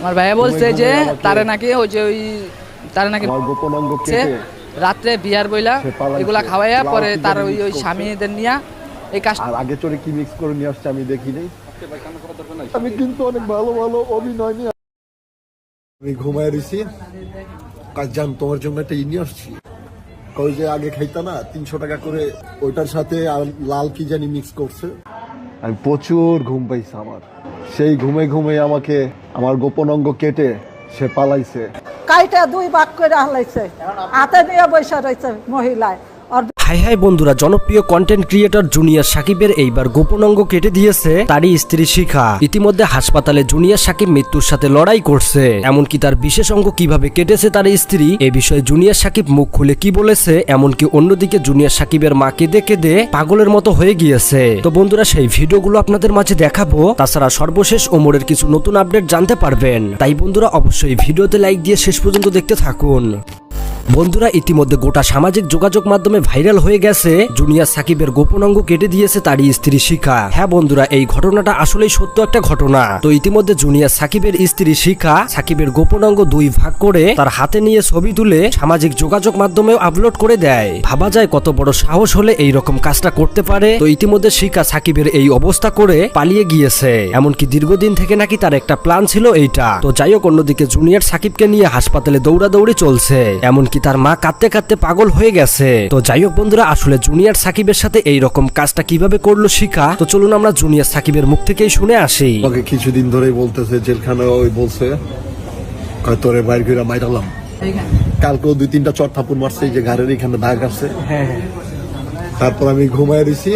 আমার ভাইয়া বলছে যে তারে নাকি ওই যে ওই তারে নাকি রাত্রে বিয়ার বইলা এগুলা খাওয়াইয়া পরে তার ওই ওই স্বামীদের নিয়া এই কাজ আগে চোরে কি মিক্স করে নিয়ে আসছে আমি দেখি নাই। আমি কিন্তু অনেক ভালো ভালো অভিনয় নিয়ে আমি ঘুমায় রয়েছি কাজ জান তোমার জন্য একটা ই নিয়ে আসছি। ওই যে আগে খাইতা না তিনশো টাকা করে ওইটার সাথে আর লাল কি জানি মিক্স করছে। আমি প্রচুর ঘুম পাইছি আমার। সেই ঘুমে ঘুমে আমাকে আমার গোপন অঙ্গ কেটে সে পালাইছে। কাইটা দুই বাক করে হালাইছে। হাতে নিয়ে বৈশা রয়েছে মহিলায়। হাই হাই বন্ধুরা, জনপ্রিয় কন্টেন্ট ক্রিয়েটর জুনিয়র সাকিবের এইবার গোপন অঙ্গ কেটে দিয়েছে তারই স্ত্রী শিখা। ইতিমধ্যে হাসপাতালে জুনিয়র সাকিব মৃত্যুর সাথে লড়াই করছে। এমনকি তার বিশেষ অঙ্গ কীভাবে কেটেছে তার স্ত্রী, এ বিষয়ে জুনিয়র সাকিব মুখ খুলে কি বলেছে, এমনকি অন্যদিকে জুনিয়র সাকিবের মা কেঁদে কেঁদে পাগলের মতো হয়ে গিয়েছে। তো বন্ধুরা, সেই ভিডিওগুলো আপনাদের মাঝে দেখাবো। তাছাড়া সর্বশেষ ওমরের কিছু নতুন আপডেট জানতে পারবেন। তাই বন্ধুরা, অবশ্যই ভিডিওতে লাইক দিয়ে শেষ পর্যন্ত দেখতে থাকুন। বন্ধুরা, ইতিমধ্যে গোটা সামাজিক যোগাযোগ মাধ্যমে ভাইরাল হয়ে গেছে জুনিয়র সাকিবের গোপন অঙ্গ কেটে দিয়েছে তারই স্ত্রী শিখা। হ্যাঁ বন্ধুরা, এই ঘটনাটা আসলেই সত্য একটা ঘটনা। তো ইতিমধ্যে জুনিয়র সাকিবের স্ত্রী শিখা সাকিবের গোপন অঙ্গ দুই ভাগ করে তার হাতে নিয়ে ছবি তুলে সামাজিক যোগাযোগ মাধ্যমেও আপলোড করে দেয়। ভাবা যায় কত বড় সাহস হলে এই রকম কাজটা করতে পারে। তো ইতিমধ্যে শিখা সাকিবের এই অবস্থা করে পালিয়ে গিয়েছে। এমনকি দীর্ঘদিন থেকে নাকি তার একটা প্ল্যান ছিল এইটা। তো যাই হোক, অন্যদিকে জুনিয়র সাকিবকে নিয়ে হাসপাতালে দৌড়াদৌড়ি চলছে। এমনকি তার মা কাঁদতে কাঁদতে পাগল হয়ে গেছে? তো যাই হোক বন্ধুরা আসলে জুনিয়র সাকিবের সাথে এই রকম কাজটা কীভাবে করল শিখা? তো চলুন আমরা জুনিয়র সাকিবের মুখ থেকেই শুনে আসি। আমাকে কিছুদিন ধরেই বলতেছে জেলখানে ওই বলছে কয় তোরে বাইর করে মাইরালাম। কালকেও দুই তিনটা চট থাপুর মারছে এই যে ঘাড়ের এখানে দাগ আছে। হ্যাঁ। তারপর আমি ঘুমাই রয়েছি